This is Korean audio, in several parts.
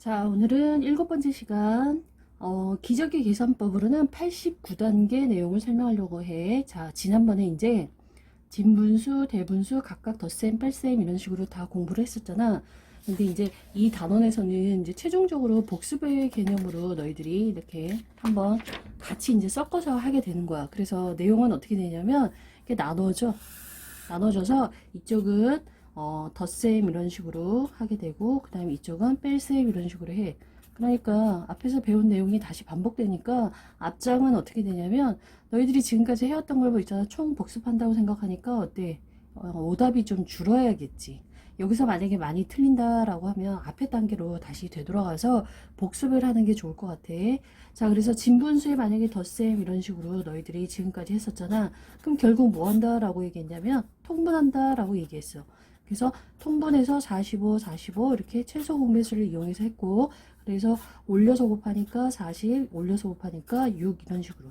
자, 오늘은 일곱 번째 시간, 어, 기적의 계산법으로는 89단계 내용을 설명하려고 해. 자, 지난번에 이제 진분수, 대분수, 각각 덧셈, 뺄셈 이런 식으로 다 공부를 했었잖아. 근데 이제 이 단원에서는 이제 최종적으로 복습의 개념으로 너희들이 이렇게 한번 같이 이제 섞어서 하게 되는 거야. 그래서 내용은 어떻게 되냐면 이렇게 나눠져. 나눠져서 이쪽은 어, 덧셈 이런 식으로 하게 되고 그 다음에 이쪽은 뺄셈 이런 식으로 해. 그러니까 앞에서 배운 내용이 다시 반복되니까 앞장은 어떻게 되냐면 너희들이 지금까지 해왔던 걸 뭐 있잖아. 총 복습한다고 생각하니까 어때? 어, 오답이 좀 줄어야겠지. 여기서 만약에 많이 틀린다라고 하면 앞에 단계로 다시 되돌아가서 복습을 하는 게 좋을 것 같아. 자 그래서 진분수에 만약에 덧셈 이런 식으로 너희들이 지금까지 했었잖아. 그럼 결국 뭐 한다라고 얘기했냐면 통분한다라고 얘기했어 그래서 통분해서 45, 45 이렇게 최소 공배수를 이용해서 했고 그래서 올려서 곱하니까 40, 올려서 곱하니까 6 이런 식으로.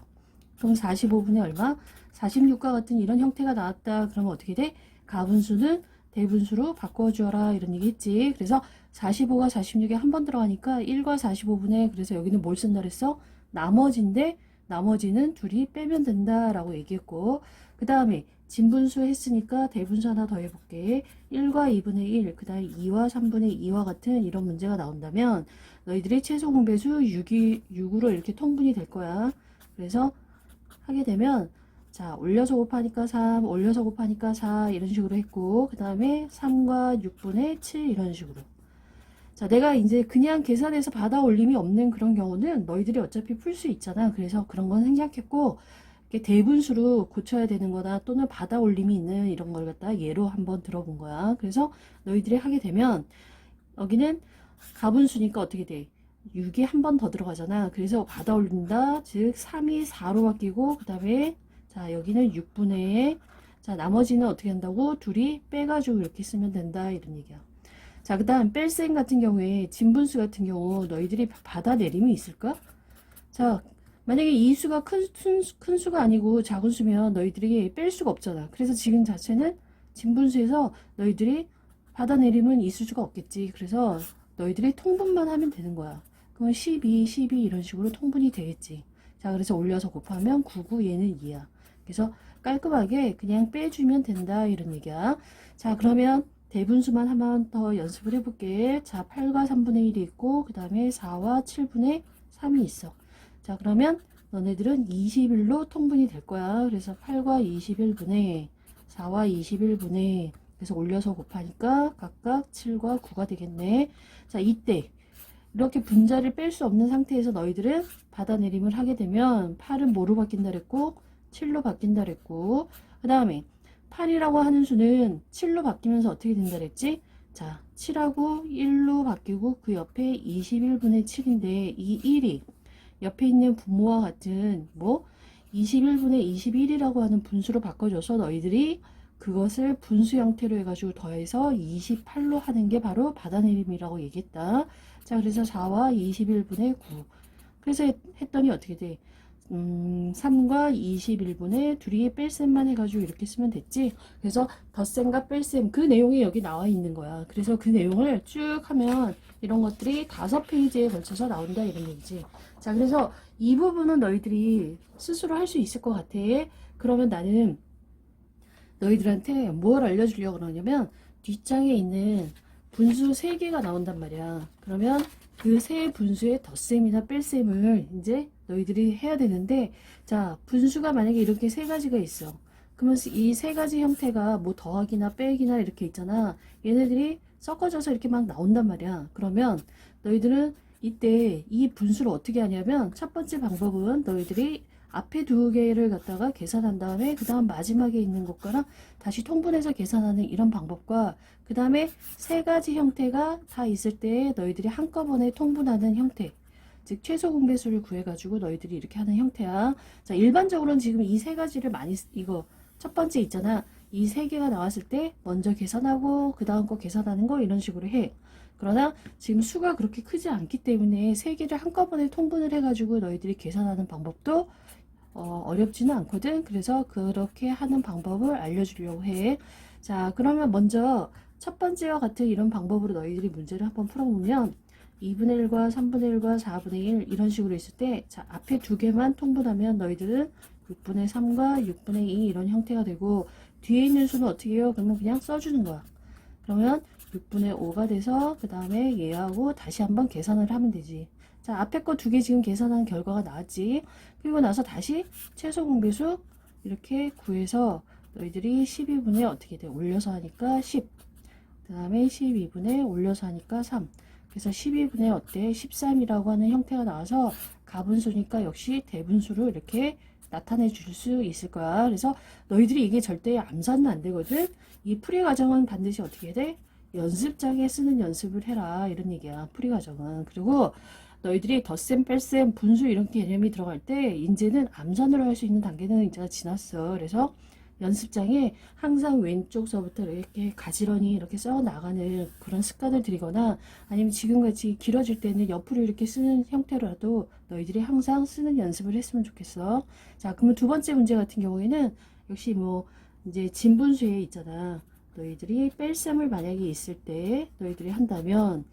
그럼 45분의 얼마? 46과 같은 이런 형태가 나왔다. 그러면 어떻게 돼? 가분수는 대분수로 바꿔주어라 이런 얘기 했지. 그래서 45가 46에 한 번 들어가니까 1과 45분의 그래서 여기는 뭘 쓴다 그랬어? 나머지인데 나머지는 둘이 빼면 된다 라고 얘기했고 그 다음에 진분수 했으니까 대분수 하나 더 해볼게. 1과 2분의 1, 그 다음에 2와 3분의 2와 같은 이런 문제가 나온다면 너희들이 최소 공배수 6이, 6으로 이렇게 통분이 될 거야. 그래서 하게 되면 자 올려서 곱하니까 3, 올려서 곱하니까 4 이런 식으로 했고 그 다음에 3과 6분의 7 이런 식으로 자 내가 이제 그냥 계산해서 받아 올림이 없는 그런 경우는 너희들이 어차피 풀 수 있잖아. 그래서 그런 건 생략했고 대분수로 고쳐야 되는 거나 또는 받아 올림이 있는 이런 걸 갖다 예로 한번 들어본 거야. 그래서 너희들이 하게 되면 여기는 가분수니까 어떻게 돼? 6이 한 번 더 들어가잖아. 그래서 받아 올린다. 즉 3이 4로 바뀌고 그 다음에 자 여기는 6분의 자 나머지는 어떻게 한다고? 둘이 빼가지고 이렇게 쓰면 된다 이런 얘기야. 자 그 다음 뺄셈 같은 경우에 진분수 같은 경우 너희들이 받아내림이 있을까? 자 만약에 이 수가 큰, 큰, 수- 큰 수가 아니고 작은 수면 너희들이 뺄 수가 없잖아. 그래서 지금 자체는 진분수에서 너희들이 받아내림은 있을 수가 없겠지. 그래서 너희들이 통분만 하면 되는 거야. 그러면 12, 12 이런 식으로 통분이 되겠지. 자, 그래서 올려서 곱하면 9, 9 얘는 2야. 그래서 깔끔하게 그냥 빼주면 된다 이런 얘기야. 자, 그러면 대분수만 한번 더 연습을 해볼게. 자, 8과 3분의 1이 있고 그 다음에 4와 7분의 3이 있어. 자, 그러면 너네들은 21로 통분이 될 거야. 그래서 8과 21분의 4와 21분의 그래서 올려서 곱하니까 각각 7과 9가 되겠네. 자, 이때 이렇게 분자를 뺄 수 없는 상태에서 너희들은 받아내림을 하게 되면 8은 뭐로 바뀐다 그랬고 7로 바뀐다 그랬고 그 다음에 8이라고 하는 수는 7로 바뀌면서 어떻게 된다 그랬지? 자, 7하고 1로 바뀌고 그 옆에 21분의 7인데 이 1이 옆에 있는 분모와 같은 뭐 21분의 21이라고 하는 분수로 바꿔줘서 너희들이 그것을 분수 형태로 해가지고 더해서 28로 하는 게 바로 받아내림이라고 얘기했다. 자, 그래서 4와 21분의 9. 그래서 했- 했더니 어떻게 돼? 음, 3과 21분의 둘이 뺄셈만 해가지고 이렇게 쓰면 됐지. 그래서 덧셈과 뺄셈 그 내용이 여기 나와 있는 거야. 그래서 그 내용을 쭉 하면 이런 것들이 다섯 페이지에 걸쳐서 나온다 이런 얘기지. 자, 그래서 이 부분은 너희들이 스스로 할 수 있을 것 같아. 그러면 나는 너희들한테 뭘 알려주려고 그러냐면 뒷장에 있는 분수 3개가 나온단 말이야. 그러면 그 세 분수의 덧셈이나 뺄셈을 이제 너희들이 해야 되는데 자 분수가 만약에 이렇게 세 가지가 있어. 그러면 이 세 가지 형태가 뭐 더하기나 빼기나 이렇게 있잖아. 얘네들이 섞어져서 이렇게 막 나온단 말이야. 그러면 너희들은 이때 이 분수를 어떻게 하냐면 첫 번째 방법은 너희들이 앞에 두 개를 갖다가 계산한 다음에 그 다음 마지막에 있는 것과랑 다시 통분해서 계산하는 이런 방법과 그 다음에 세 가지 형태가 다 있을 때 너희들이 한꺼번에 통분하는 형태 즉 최소 공배수를 구해가지고 너희들이 이렇게 하는 형태야 자 일반적으로는 지금 이 세 가지를 많이 쓰- 이거 첫 번째 있잖아 이 세 개가 나왔을 때 먼저 계산하고 그 다음 거 계산하는 거 이런 식으로 해 그러나 지금 수가 그렇게 크지 않기 때문에 세 개를 한꺼번에 통분을 해가지고 너희들이 계산하는 방법도 어, 어렵지는 않거든. 그래서 그렇게 하는 방법을 알려주려고 해. 자, 그러면 먼저 첫 번째와 같은 이런 방법으로 너희들이 문제를 한번 풀어보면 2분의 1과 3분의 1과 4분의 1 이런 식으로 있을 때 자, 앞에 두 개만 통분하면 너희들은 6분의 3과 6분의 2 이런 형태가 되고 뒤에 있는 수는 어떻게 해요? 그러면 그냥 써주는 거야. 그러면 6분의 5가 돼서 그 다음에 얘하고 다시 한번 계산을 하면 되지. 자, 앞에 거 두 개 지금 계산한 결과가 나왔지. 그리고 나서 다시 최소 공배수 이렇게 구해서 너희들이 12분에 어떻게 돼? 올려서 하니까 10. 그 다음에 12분에 올려서 하니까 3. 그래서 12분의 어때? 13이라고 하는 형태가 나와서 가분수니까 역시 대분수로 이렇게 나타내 줄 수 있을 거야. 그래서 너희들이 이게 절대 암산은 안 되거든. 이 풀이 과정은 반드시 어떻게 돼? 연습장에 쓰는 연습을 해라. 이런 얘기야. 풀이 과정은. 그리고 너희들이 덧셈, 뺄셈, 분수 이런 개념이 들어갈 때 이제는 암산으로 할 수 있는 단계는 이제 지났어. 그래서 연습장에 항상 왼쪽서부터 이렇게 가지런히 이렇게 써 나가는 그런 습관을 들이거나 아니면 지금같이 길어질 때는 옆으로 이렇게 쓰는 형태로라도 너희들이 항상 쓰는 연습을 했으면 좋겠어. 자, 그러면 두 번째 문제 같은 경우에는 역시 뭐 이제 진분수에 있잖아. 너희들이 뺄셈을 만약에 있을 때 너희들이 한다면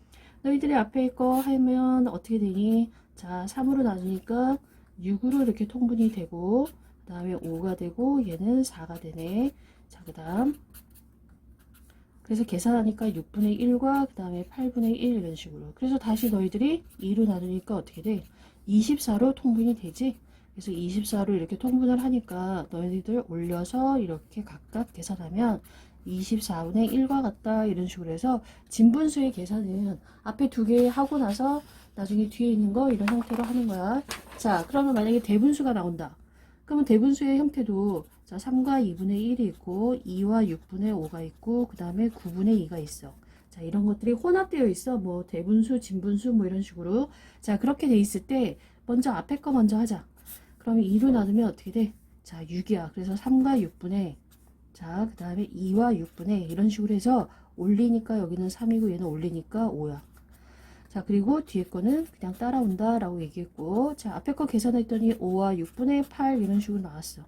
너희들이 앞에 거 하면 어떻게 되니? 자, 3으로 나누니까 6으로 이렇게 통분이 되고 그 다음에 5가 되고 얘는 4가 되네. 자, 그 다음 그래서 계산하니까 6분의 1과 그 다음에 8분의 1 이런 식으로 그래서 다시 너희들이 2로 나누니까 어떻게 돼? 24로 통분이 되지? 그래서 24로 이렇게 통분을 하니까 너희들 올려서 이렇게 각각 계산하면 24분의 1과 같다 이런 식으로 해서 진분수의 계산은 앞에 두 개 하고 나서 나중에 뒤에 있는 거 이런 형태로 하는 거야. 자, 그러면 만약에 대분수가 나온다. 그러면 대분수의 형태도 자, 3과 2분의 1이 있고 2와 6분의 5가 있고 그 다음에 9분의 2가 있어. 자, 이런 것들이 혼합되어 있어. 뭐 대분수, 진분수 뭐 이런 식으로. 자, 그렇게 돼 있을 때 먼저 앞에 거 먼저 하자. 그러면 2로 나누면 어떻게 돼? 자, 6이야. 그래서 3과 6분의 자, 그 다음에 2와 6분의 이런 식으로 해서 올리니까 여기는 3이고 얘는 올리니까 5야. 자, 그리고 뒤에 거는 그냥 따라온다 라고 얘기했고 자, 앞에 거 계산했더니 5와 6분의 8 이런 식으로 나왔어.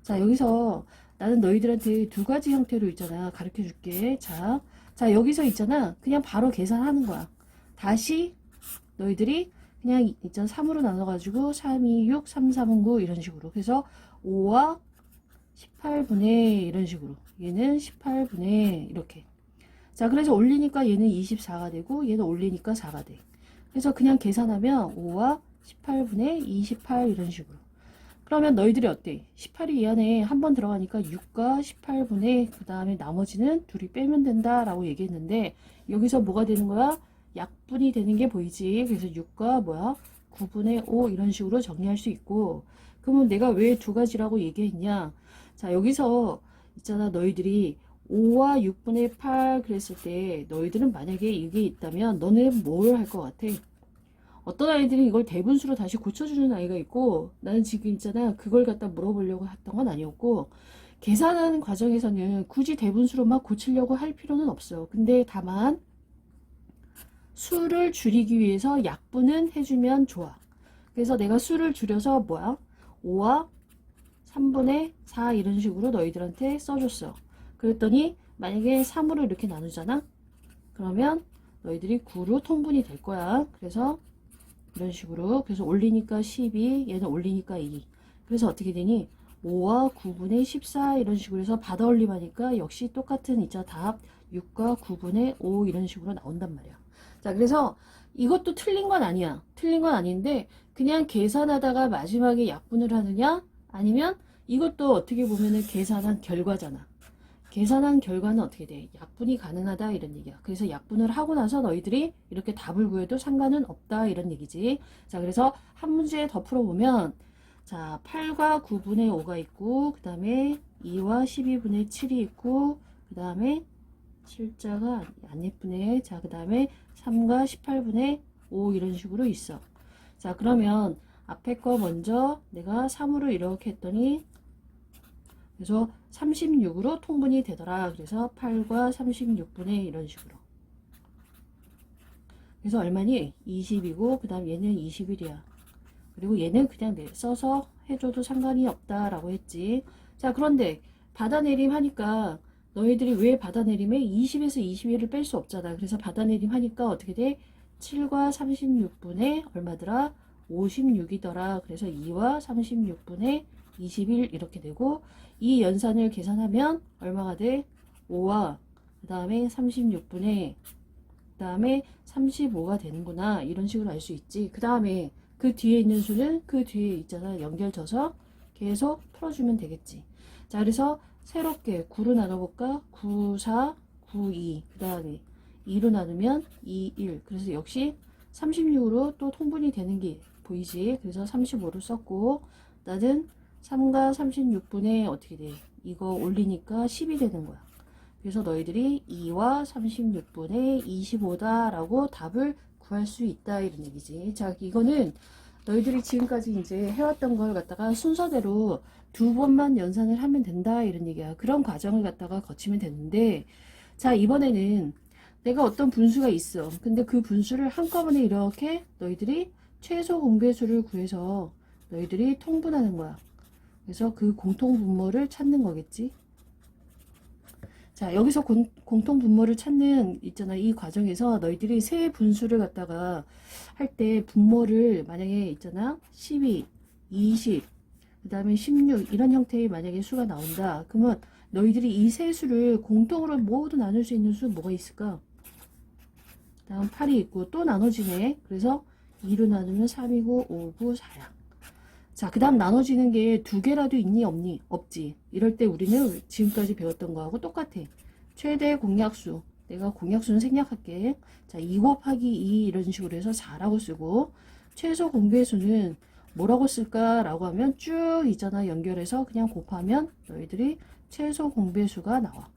자, 여기서 나는 너희들한테 두 가지 형태로 있잖아. 가르쳐 줄게. 자, 자, 여기서 있잖아. 그냥 바로 계산하는 거야. 다시 너희들이 그냥 있잖아. 3으로 나눠 가지고 3, 2, 6, 3, 3, 9 이런 식으로. 그래서 5와 18분의 이런 식으로 얘는 18분의 이렇게 자 그래서 올리니까 얘는 24가 되고 얘는 올리니까 4가 돼. 그래서 그냥 계산하면 5와 18분의 28 이런 식으로. 그러면 너희들이 어때? 18이 이 안에 한 번 들어가니까 6과 18분의 그 다음에 나머지는 둘이 빼면 된다 라고 얘기했는데 여기서 뭐가 되는 거야? 약분이 되는 게 보이지? 그래서 6과 뭐야? 9분의 5 이런 식으로 정리할 수 있고. 그러면 내가 왜 두 가지라고 얘기했냐? 자, 여기서 있잖아. 너희들이 5와 6분의 8 그랬을 때 너희들은 만약에 이게 있다면 너는 뭘 할 것 같아? 어떤 아이들은 이걸 대분수로 다시 고쳐주는 아이가 있고 나는 지금 있잖아. 그걸 갖다 물어보려고 했던 건 아니었고 계산하는 과정에서는 굳이 대분수로 막 고치려고 할 필요는 없어. 근데 다만 수를 줄이기 위해서 약분은 해주면 좋아. 그래서 내가 수를 줄여서 뭐야? 5와 3분의 4 이런 식으로 너희들한테 써줬어. 그랬더니 만약에 3으로 이렇게 나누잖아? 그러면 너희들이 9로 통분이 될 거야. 그래서 이런 식으로 그래서 올리니까 12 얘는 올리니까 2 그래서 어떻게 되니 5와 9분의 14 이런 식으로 해서 받아 올림하니까 역시 똑같은 이자 답 6과 9분의 5 이런 식으로 나온단 말이야. 자 그래서 이것도 틀린 건 아니야. 틀린 건 아닌데 그냥 계산하다가 마지막에 약분을 하느냐 아니면 이것도 어떻게 보면은 계산한 결과잖아. 계산한 결과는 어떻게 돼? 약분이 가능하다 이런 얘기야. 그래서 약분을 하고 나서 너희들이 이렇게 답을 구해도 상관은 없다 이런 얘기지. 자, 그래서 한 문제 더 풀어보면 자, 8과 9분의 5가 있고 그 다음에 2와 12분의 7이 있고 그 다음에 7자가 안 예쁘네. 자, 그 다음에 3과 18분의 5 이런 식으로 있어. 자, 그러면 앞에 거 먼저 내가 3으로 이렇게 했더니 그래서 36으로 통분이 되더라. 그래서 8과 36분의 이런 식으로. 그래서 얼마니? 20이고 그 다음 얘는 21이야. 그리고 얘는 그냥 내 써서 해줘도 상관이 없다라고 했지. 자 그런데 받아내림 하니까 너희들이 왜 받아내림에 20에서 21을 뺄 수 없잖아. 그래서 받아내림 하니까 어떻게 돼? 7과 36분의 얼마더라? 56이더라. 그래서 2와 36분의 21 이렇게 되고 이 연산을 계산하면 얼마가 돼? 5와 그 다음에 36분의 그 다음에 35가 되는구나. 이런 식으로 알 수 있지. 그 다음에 그 뒤에 있는 수는 그 뒤에 있잖아. 연결져서 계속 풀어주면 되겠지. 자 그래서 새롭게 9로 나눠볼까? 9, 4, 9, 2 그 다음에 2로 나누면 2, 1 그래서 역시 36으로 또 통분이 되는 게 보이지? 그래서 35로 썼고 나는 3과 36분의 어떻게 돼? 이거 올리니까 10이 되는 거야. 그래서 너희들이 2와 36분의 25다 라고 답을 구할 수 있다 이런 얘기지. 자 이거는 너희들이 지금까지 이제 해왔던 걸 갖다가 순서대로 두 번만 연산을 하면 된다 이런 얘기야. 그런 과정을 갖다가 거치면 되는데 자 이번에는 내가 어떤 분수가 있어. 근데 그 분수를 한꺼번에 이렇게 너희들이 최소 공배수를 구해서 너희들이 통분하는 거야 그래서 그 공통 분모를 찾는 거겠지 자, 여기서 공, 통 분모를 찾는 있잖아. 이 과정에서 너희들이 세 분수를 갖다가 할 때 분모를 만약에 있잖아. 12, 20, 그 다음에 16 이런 형태의 만약에 수가 나온다. 그러면 너희들이 이 세 수를 공통으로 모두 나눌 수 있는 수 뭐가 있을까? 다음 8이 있고 또 나눠지네. 그래서 2로 나누면 3이고 5, 9, 4야. 자, 그 다음 나눠지는 게 두 개라도 있니, 없니? 없지. 이럴 때 우리는 지금까지 배웠던 거하고 똑같아. 최대 공약수. 내가 공약수는 생략할게. 자, 2 곱하기 2 이런 식으로 해서 4라고 쓰고, 최소 공배수는 뭐라고 쓸까라고 하면 쭉 있잖아. 연결해서 그냥 곱하면 너희들이 최소 공배수가 나와.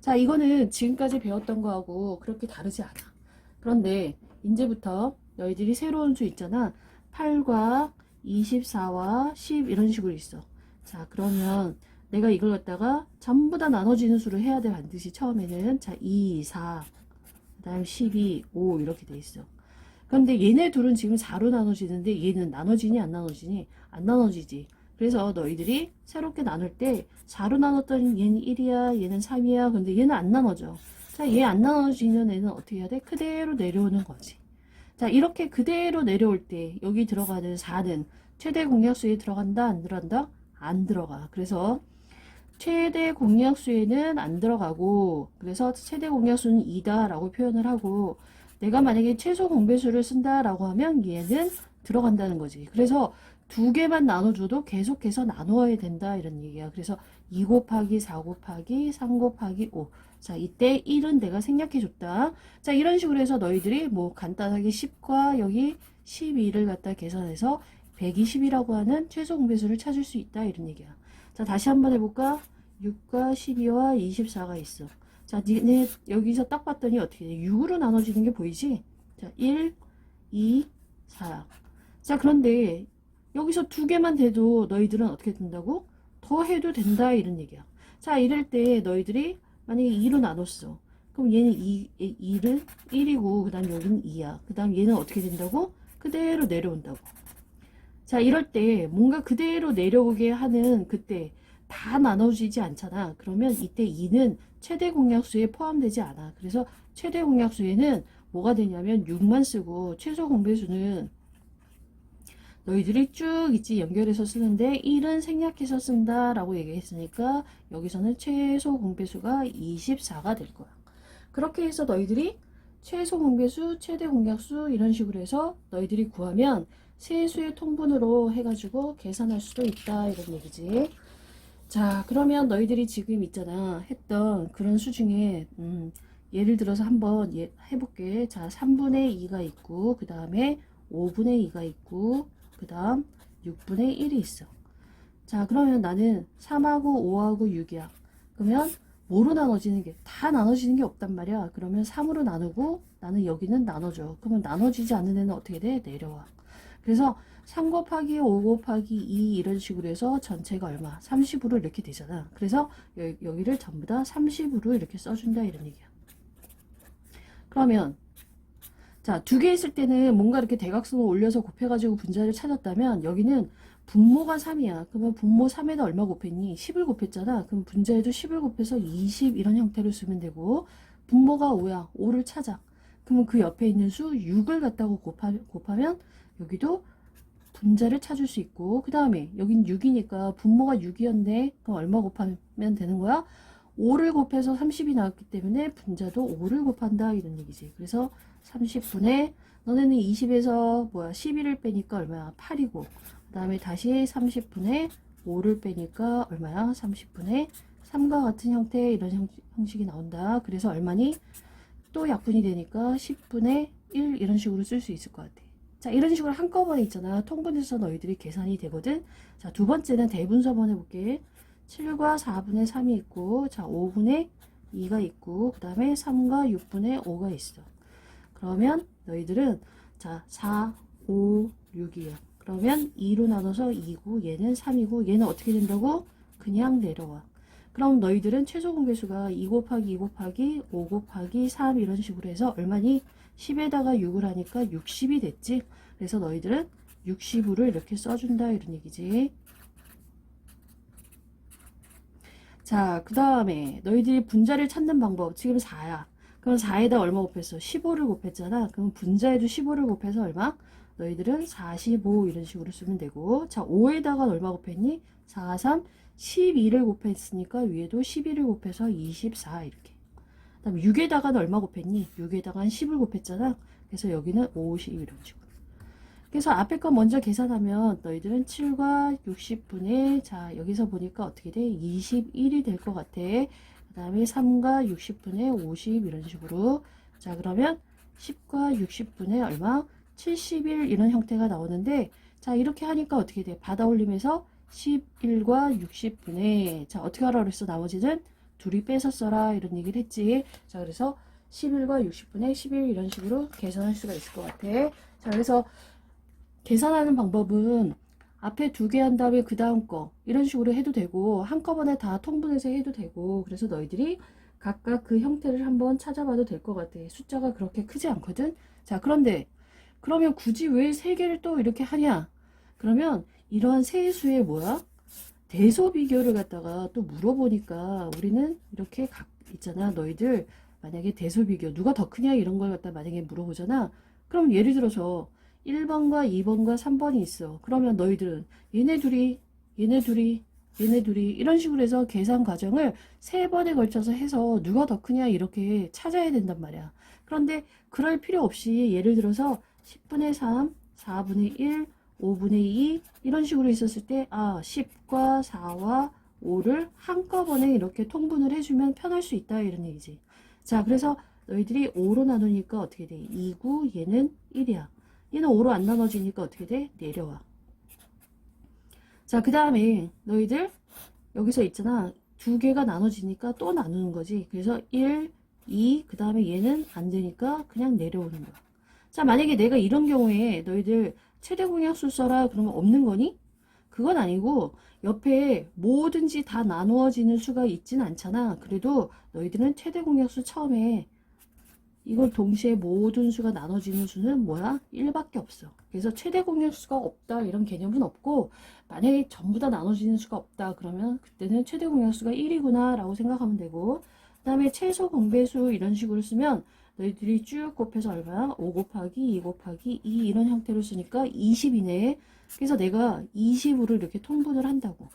자, 이거는 지금까지 배웠던 거하고 그렇게 다르지 않아. 그런데 이제부터 너희들이 새로운 수 있잖아. 8과 24와 10 이런 식으로 있어. 자, 그러면 내가 이걸 갖다가 전부 다 나눠지는 수로 해야 돼, 반드시 처음에는. 자, 2, 4, 그 다음 12, 5 이렇게 돼 있어. 그런데 얘네 둘은 지금 4로 나눠지는데 얘는 나눠지니 안 나눠지니? 안 나눠지지. 그래서 너희들이 새롭게 나눌 때 4로 나눴더니 얘는 1이야, 얘는 3이야. 근데 얘는 안 나눠져. 자, 얘 안 나눠지는 애는 어떻게 해야 돼? 그대로 내려오는 거지. 자, 이렇게 그대로 내려올 때 여기 들어가는 4는 최대 공약수에 들어간다, 안 들어간다? 안 들어가. 그래서 최대 공약수에는 안 들어가고 그래서 최대 공약수는 2다 라고 표현을 하고 내가 만약에 최소 공배수를 쓴다 라고 하면 얘는 들어간다는 거지. 그래서 두 개만 나눠줘도 계속해서 나누어야 된다 이런 얘기야. 그래서 2 곱하기 4 곱하기 3 곱하기 5. 자, 이때 1은 내가 생략해 줬다. 자, 이런 식으로 해서 너희들이 뭐 간단하게 10과 여기 12를 갖다 계산해서 120이라고 하는 최소 공배수를 찾을 수 있다 이런 얘기야. 자, 다시 한번 해볼까? 6과 12와 24가 있어. 자, 니네 여기서 딱 봤더니 어떻게 돼? 6으로 나눠지는 게 보이지? 자, 1, 2, 4. 자, 그런데 여기서 두 개만 돼도 너희들은 어떻게 된다고? 더 해도 된다 이런 얘기야. 자, 이럴 때 너희들이 만약에 2로 나눴어. 그럼 얘는 2, 2를 1이고 그 다음 여기는 2야. 그 다음 얘는 어떻게 된다고? 그대로 내려온다고. 자, 이럴 때 뭔가 그대로 내려오게 하는 그때 다 나눠지지 않잖아. 그러면 이때 2는 최대 공약수에 포함되지 않아. 그래서 최대 공약수에는 뭐가 되냐면 6만 쓰고 최소 공배수는 너희들이 쭉 있지 연결해서 쓰는데 1은 생략해서 쓴다 라고 얘기했으니까 여기서는 최소 공배수가 24가 될 거야. 그렇게 해서 너희들이 최소 공배수, 최대 공약수 이런 식으로 해서 너희들이 구하면 세수의 통분으로 해가지고 계산할 수도 있다 이런 얘기지. 자 그러면 너희들이 지금 있잖아 했던 그런 수 중에 음, 예를 들어서 한번 예, 해볼게. 자 3분의 2가 있고 그 다음에 5분의 2가 있고 그 다음 6분의 1이 있어. 자, 그러면 나는 3하고 5하고 6이야. 그러면 뭐로 나눠지는 게, 다 나눠지는 게 없단 말이야. 그러면 3으로 나누고 나는 여기는 나눠줘. 그러면 나눠지지 않는 애는 어떻게 돼? 내려와. 그래서 3 곱하기 5 곱하기 2 이런 식으로 해서 전체가 얼마? 30으로 이렇게 되잖아. 그래서 여, 여기를 전부 다 30으로 이렇게 써준다 이런 얘기야. 그러면 자, 두 개 있을 때는 뭔가 이렇게 대각선을 올려서 곱해가지고 분자를 찾았다면 여기는 분모가 3이야. 그러면 분모 3에다 얼마 곱했니? 10을 곱했잖아. 그럼 분자에도 10을 곱해서 20 이런 형태로 쓰면 되고 분모가 5야. 5를 찾아. 그러면 그 옆에 있는 수 6을 갖다가 곱하, 곱하면 여기도 분자를 찾을 수 있고 그 다음에 여긴 6이니까 분모가 6이었네 그럼 얼마 곱하면 되는 거야? 5를 곱해서 30이 나왔기 때문에 분자도 5를 곱한다 이런 얘기지. 그래서 30분의 너네는 20에서 뭐야 11을 빼니까 얼마야? 8이고 그 다음에 다시 30분의 5를 빼니까 얼마야? 30분의 3과 같은 형태 이런 형, 형식이 나온다. 그래서 얼마니? 또 약분이 되니까 10분의 1 이런 식으로 쓸 수 있을 것 같아. 자 이런 식으로 한꺼번에 있잖아. 통분해서 너희들이 계산이 되거든. 자 두 번째는 대분수 한번 해볼게 7과 4분의 3이 있고 자 5분의 2가 있고 그 다음에 3과 6분의 5가 있어. 그러면 너희들은 자 4, 5, 6이야 그러면 2로 나눠서 2고 얘는 3이고 얘는 어떻게 된다고? 그냥 내려와. 그럼 너희들은 최소 공배수가 2 곱하기 2 곱하기 5 곱하기 3 이런 식으로 해서 얼마니? 10에다가 6을 하니까 60이 됐지. 그래서 너희들은 60으로 이렇게 써준다 이런 얘기지 자, 그 다음에 너희들이 분자를 찾는 방법 지금 4야. 그럼 4에다 얼마 곱했어? 15를 곱했잖아. 그럼 분자에도 15를 곱해서 얼마? 너희들은 45 이런 식으로 쓰면 되고 자 5에다가 얼마 곱했니? 4, 3, 12를 곱했으니까 위에도 12를 곱해서 24 이렇게 그 다음에 6에다가는 얼마 곱했니? 6에다가 10을 곱했잖아. 그래서 여기는 50 이런 식으로 그래서 앞에 거 먼저 계산하면 너희들은 7과 60분의 자 여기서 보니까 어떻게 돼? 21이 될 것 같아. 그 다음에 3과 60분의 50 이런 식으로 자 그러면 10과 60분의 얼마? 71 이런 형태가 나오는데 자 이렇게 하니까 어떻게 돼? 받아 올리면서 11과 60분의 자 어떻게 하라 그랬어? 나머지는 둘이 써라 이런 얘기를 했지. 자 그래서 11과 60분의 11 이런 식으로 계산할 수가 있을 것 같아. 자 그래서 계산하는 방법은 앞에 두 개 한 다음에 그 다음 거 이런 식으로 해도 되고 한꺼번에 다 통분해서 해도 되고 그래서 너희들이 각각 그 형태를 한번 찾아봐도 될 것 같아. 숫자가 그렇게 크지 않거든? 자 그런데 그러면 굳이 왜 세 개를 또 이렇게 하냐? 그러면 이러한 세수의 뭐야? 대소 비교를 갖다가 또 물어보니까 우리는 이렇게 각 있잖아. 너희들 만약에 대소 비교 누가 더 크냐? 이런 걸 갖다 만약에 물어보잖아. 그럼 예를 들어서 1번과 2번과 3번이 있어. 그러면 너희들은 얘네 둘이, 얘네 둘이, 얘네 둘이 이런 식으로 해서 계산 과정을 세 번에 걸쳐서 해서 누가 더 크냐 이렇게 찾아야 된단 말이야. 그런데 그럴 필요 없이 예를 들어서 10분의 3, 4분의 1, 5분의 2 이런 식으로 있었을 때 아, 10과 4와 5를 한꺼번에 이렇게 통분을 해주면 편할 수 있다 이런 얘기지. 자, 그래서 너희들이 5로 나누니까 어떻게 돼? 2구 얘는 1이야. 얘는 5로 안 나눠지니까 어떻게 돼? 내려와. 자, 그 다음에 너희들 여기서 있잖아. 두 개가 나눠지니까 또 나누는 거지. 그래서 1, 2, 그 다음에 얘는 안 되니까 그냥 내려오는 거야. 자, 만약에 내가 이런 경우에 너희들 최대 공약수 써라 그러면 없는 거니? 그건 아니고 옆에 뭐든지 다 나누어지는 수가 있진 않잖아. 그래도 너희들은 최대 공약수 처음에 이걸 동시에 모든 수가 나눠지는 수는 뭐야? 1밖에 없어. 그래서 최대 공약수가 없다 이런 개념은 없고 만약에 전부 다 나눠지는 수가 없다 그러면 그때는 최대 공약수가 1이구나 라고 생각하면 되고 그 다음에 최소 공배수 이런 식으로 쓰면 너희들이 쭉 곱해서 얼마야? 5 곱하기 2 곱하기 2 이런 형태로 쓰니까 20이네. 그래서 내가 20으로 이렇게 통분을 한다고.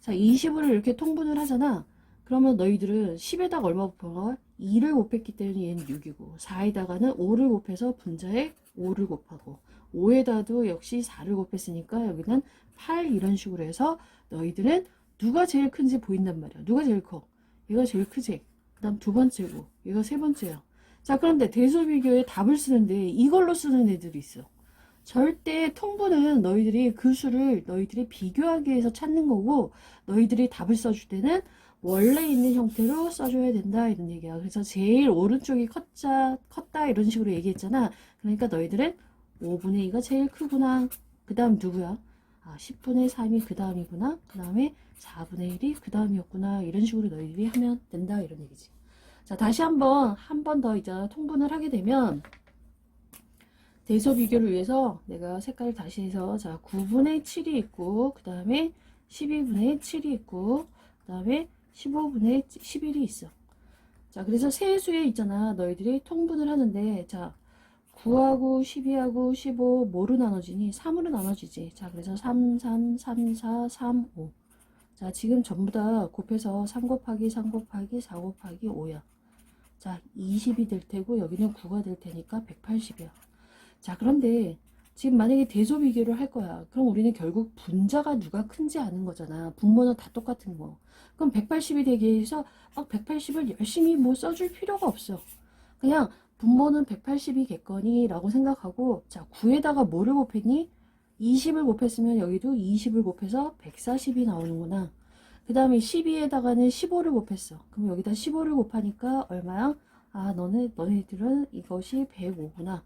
자, 20으로 이렇게 통분을 하잖아. 그러면 너희들은 10에다가 얼마 곱한 2를 곱했기 때문에 얘는 6이고 4에다가는 5를 곱해서 분자에 5를 곱하고 5에다도 역시 4를 곱했으니까 여기는 8 이런 식으로 해서 너희들은 누가 제일 큰지 보인단 말이야. 누가 제일 커? 얘가 제일 크지? 그 다음 두 번째고 얘가 세 번째야. 자 그런데 대소비교에 답을 쓰는데 이걸로 쓰는 애들이 있어. 절대 통분은 너희들이 그 수를 너희들이 비교하기 위해서 찾는 거고 너희들이 답을 써줄 때는 원래 있는 형태로 써줘야 된다 이런 얘기야. 그래서 제일 오른쪽이 컸자, 컸다 이런 식으로 얘기했잖아. 그러니까 너희들은 5분의 2가 제일 크구나. 그 다음 누구야? 아, 10분의 3이 그 다음이구나. 그 다음에 4분의 1이 그 다음이었구나. 이런 식으로 너희들이 하면 된다 이런 얘기지. 자, 다시 한번 한 번 더 이제 통분을 하게 되면 대소 비교를 위해서 내가 색깔을 다시 해서 자, 9분의 7이 있고 그 다음에 12분의 7이 있고 그 다음에 15분의 11이 있어. 자, 그래서 세수에 있잖아. 너희들이 통분을 하는데, 자, 9하고 12하고 15 뭐로 나눠지니? 3으로 나눠지지. 자, 그래서 3, 3, 3, 4, 3, 5. 자, 지금 전부 다 곱해서 3 곱하기 3 곱하기 4 곱하기 5야. 자, 20이 될 테고, 여기는 9가 될 테니까 180이야. 자, 그런데 지금 만약에 대소 비교를 할 거야. 그럼 우리는 결국 분자가 누가 큰지 아는 거잖아. 분모는 다 똑같은 거. 그럼 180이 되기 위해서 막 180을 열심히 뭐 써줄 필요가 없어. 그냥 분모는 180이겠거니 라고 생각하고 자 9에다가 뭐를 곱했니? 20을 곱했으면 여기도 20을 곱해서 140이 나오는구나. 그 다음에 12에다가는 15를 곱했어. 그럼 여기다 15를 곱하니까 얼마야? 아 너네 너네들은 이것이 105구나.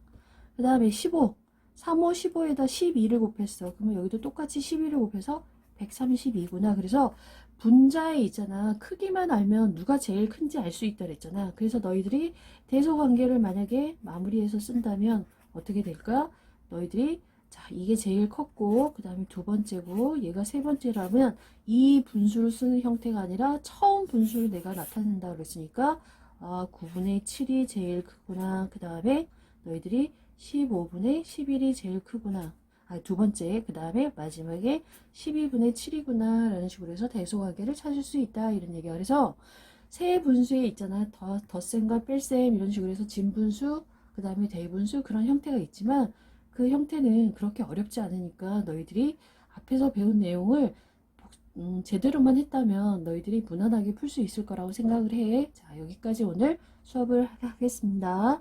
그 다음에 15 3, 5, 15에다 12를 곱했어. 그러면 여기도 똑같이 12를 곱해서 132구나. 그래서 분자에 있잖아. 크기만 알면 누가 제일 큰지 알 수 있다 그랬잖아. 그래서 너희들이 대소 관계를 만약에 마무리해서 쓴다면 어떻게 될까? 너희들이 자, 이게 제일 컸고, 그 다음에 두 번째고, 얘가 세 번째라면 이 분수를 쓰는 형태가 아니라 처음 분수를 내가 나타낸다 그랬으니까, 아, 9분의 7이 제일 크구나. 그 다음에 너희들이 15분의 11이 제일 크구나. 아, 두 번째, 그 다음에 마지막에 12분의 7이구나. 라는 식으로 해서 대소관계를 찾을 수 있다. 이런 얘기야. 그래서 세 분수에 있잖아. 더, 덧셈과 뺄셈 이런 식으로 해서 진분수, 그 다음에 대분수 그런 형태가 있지만 그 형태는 그렇게 어렵지 않으니까 너희들이 앞에서 배운 내용을 음, 제대로만 했다면 너희들이 무난하게 풀 수 있을 거라고 생각을 해. 자, 여기까지 오늘 수업을 하겠습니다.